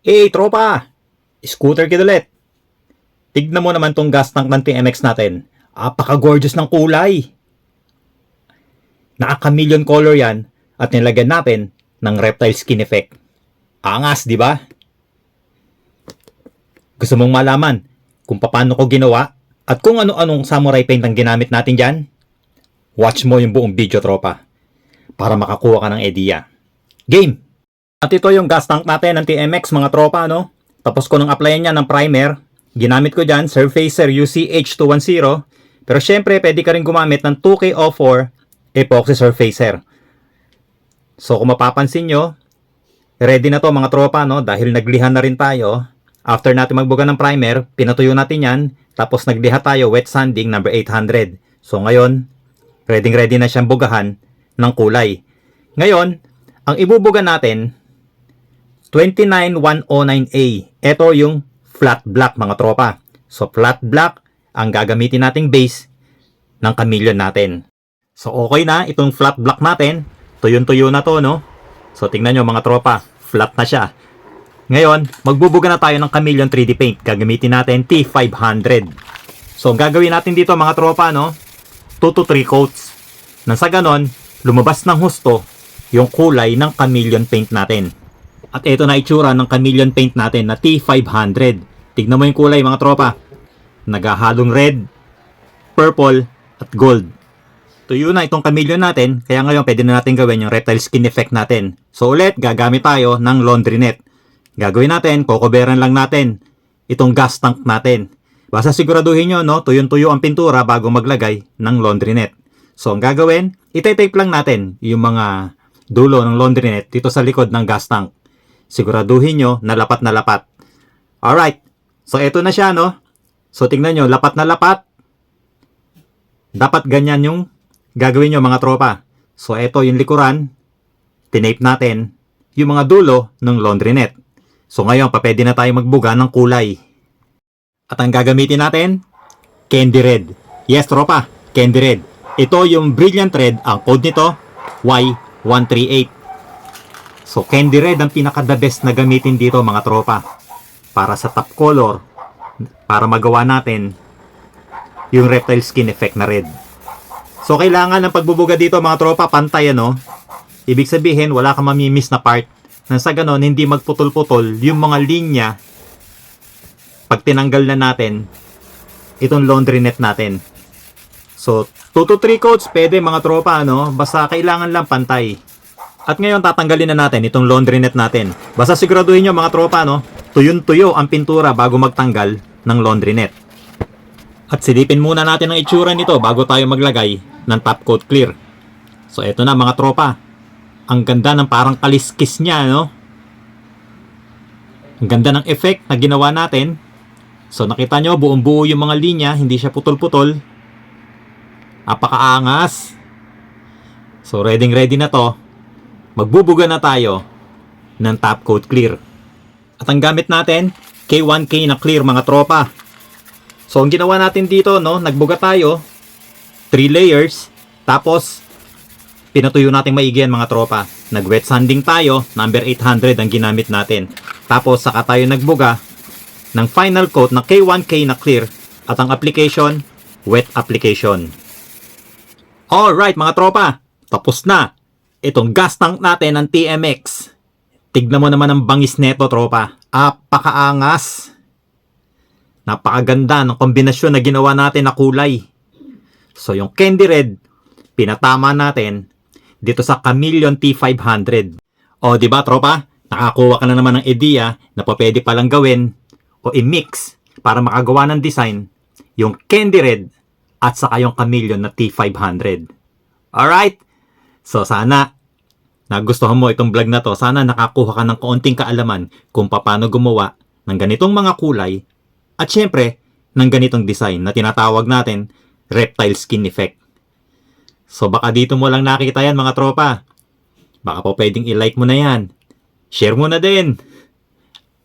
Eh, tropa! Scooter kid ulit. Tignan mo naman tong gas tank ng TMX natin. Apaka-gorgeous ng kulay. Nakaka-million color yan at nilagyan natin ng reptile skin effect. Angas, di ba? Gusto mong malaman kung paano ko ginawa at kung ano-anong samurai paint ang ginamit natin dyan? Watch mo yung buong video, tropa, para makakuha ka ng idea. Game! At ito yung gas tank natin ng TMX, mga tropa, no? Tapos ko nang applyan niya ng primer. Ginamit ko dyan, Surfacer UCH210. Pero syempre, pwede ka rin gumamit ng 2K04 Epoxy Surfacer. So kung mapapansin nyo, ready na to mga tropa, no? Dahil naglihan na rin tayo. After natin magbuga ng primer, pinatuyo natin yan. Tapos nagliha tayo wet sanding number 800. So ngayon, ready ready na siyang bugahan ng kulay. Ngayon, ang ibubuga natin, 29109A. Ito yung flat black mga tropa. So flat black ang gagamitin nating base ng chameleon natin. So okay na itong flat black natin. Tuyon-tuyo na to no. So tingnan nyo mga tropa, flat na siya. Ngayon, magbubuga na tayo ng chameleon 3D paint. Gagamitin natin T500. So ang gagawin natin dito mga tropa no, 2 to 3 coats. Nang sa ganon, lumabas ng husto yung kulay ng chameleon paint natin. At ito na itsura ng chameleon paint natin na T500. Tignan mo yung kulay mga tropa. Nagahalong red, purple, at gold. Tuyo na itong chameleon natin, kaya ngayon pwede na natin gawin yung reptile skin effect natin. So ulit, gagamit tayo ng laundry net. Gagawin natin, kokoberan lang natin itong gas tank natin. Basta siguraduhin nyo, no, tuyon-tuyo ang pintura bago maglagay ng laundry net. So ang gagawin, itape lang natin yung mga dulo ng laundry net dito sa likod ng gas tank. Siguraduhin nyo na lapat na lapat. Alright, so eto na siya, no? So tingnan nyo, lapat na lapat. Dapat ganyan yung gagawin nyo mga tropa. So eto yung likuran, tinape natin yung mga dulo ng laundry net. So ngayon, papwede na tayo magbuga ng kulay. At ang gagamitin natin, candy red. Yes, tropa, candy red. Ito yung brilliant red, ang code nito, Y138. So, candy red ang pinaka-the best na gamitin dito mga tropa. Para sa top color, para magawa natin yung reptile skin effect na red. So, kailangan ng pagbubuga dito mga tropa, pantay ano. Ibig sabihin, wala kang mamimiss na part. Nang sa ganon, hindi magputol-putol yung mga linya pag tinanggal na natin itong laundry net natin. So, 2 to 3 coats, pwede mga tropa, ano? Basta kailangan lang pantay. At ngayon, tatanggalin na natin itong laundry net natin. Basta siguraduhin nyo mga tropa, no? Tuyon-tuyo ang pintura bago magtanggal ng laundry net. At silipin muna natin ang itsura nito bago tayo maglagay ng top coat clear. So, eto na mga tropa. Ang ganda ng parang kaliskis niya, no? Ang ganda ng effect na ginawa natin. So, nakita nyo, buong buo yung mga linya, hindi siya putol-putol. Apakaangas. So, ready ready na to. Magbubuga na tayo ng top coat clear. At ang gamit natin, K1K na clear mga tropa. So, ang ginawa natin dito, no, nagbuga tayo, 3 layers, tapos, pinatuyo natin maigi yan mga tropa. Nag-wet sanding tayo, number 800 ang ginamit natin. Tapos, saka tayo nagbuga ng final coat na K1K na clear at ang application, wet application. Alright mga tropa, tapos na. Itong gas tank natin ng TMX. Tignan mo naman ang bangis neto tropa. Apakaangas. Napakaganda ng kombinasyon na ginawa natin na kulay. So yung candy red, pinatama natin dito sa Chameleon T500. O di ba tropa? Nakakuha ka na naman ng idea na pa pwede palang gawin o i-mix para makagawa ng design yung candy red at saka yung chameleon na T500. Alright? So sana nagustuhan mo itong vlog na to. Sana nakakuha ka ng kaunting kaalaman kung paano gumawa ng ganitong mga kulay at syempre ng ganitong design na tinatawag natin reptile skin effect. So baka dito mo lang nakita yan mga tropa. Baka po pwedeng i-like mo na yan. Share mo na din.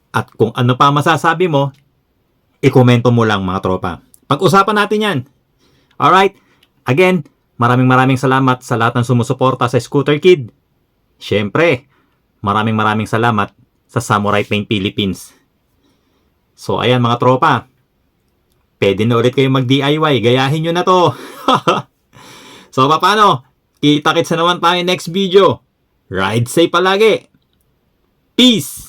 At kung ano pa masasabi mo, i-komento mo lang mga tropa. Pag-usapan natin yan. Alright? Again, maraming maraming salamat sa lahat ng sumusuporta sa Scooter Kid. Siyempre, maraming maraming salamat sa Samurai Paint Philippines. So ayan mga tropa, pwede na ulit kayo mag-DIY, gayahin nyo na to. so paano? Kita-kits na naman tayo next video. Ride safe palagi. Peace!